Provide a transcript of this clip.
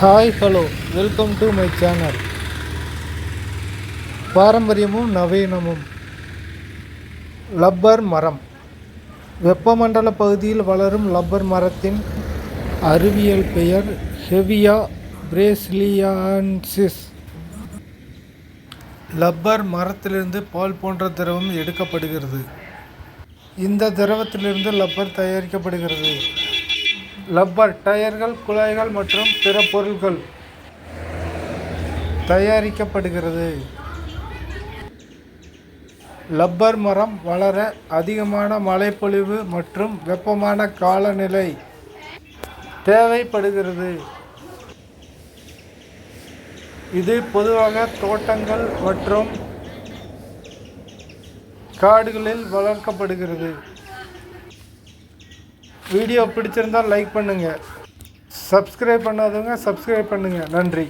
Hi hello welcome to my channel பாரம்பரியமும் நவீனமும். Rubber மரம். வெப்பமண்டல பகுதியில் வளரும் லப்பர் மரத்தின் அறிவியல் பெயர் ஹெவியா பிரேசிலியான்சிஸ். லப்பர் மரத்திலிருந்து பால் போன்ற திரவம் எடுக்கப்படுகிறது. இந்த திரவத்திலிருந்து லப்பர் தயாரிக்கப்படுகிறது. லப்பர் டயர்கள் குழாய்கள் மற்றும் பிற பொருட்கள் தயாரிக்கப்படுகிறது. லப்பர் மரம் வளர அதிகமான மழைப்பொழிவு மற்றும் வெப்பமான காலநிலை தேவைப்படுகிறது. இது பொதுவாக தோட்டங்கள் மற்றும் காடுகளில் வளர்க்கப்படுகிறது. வீடியோ பிடிச்சிருந்தால் லைக் பண்ணுங்கள் சப்ஸ்கிரைப் பண்ணாதவங்க சப்ஸ்கிரைப் பண்ணுங்கள் நன்றி.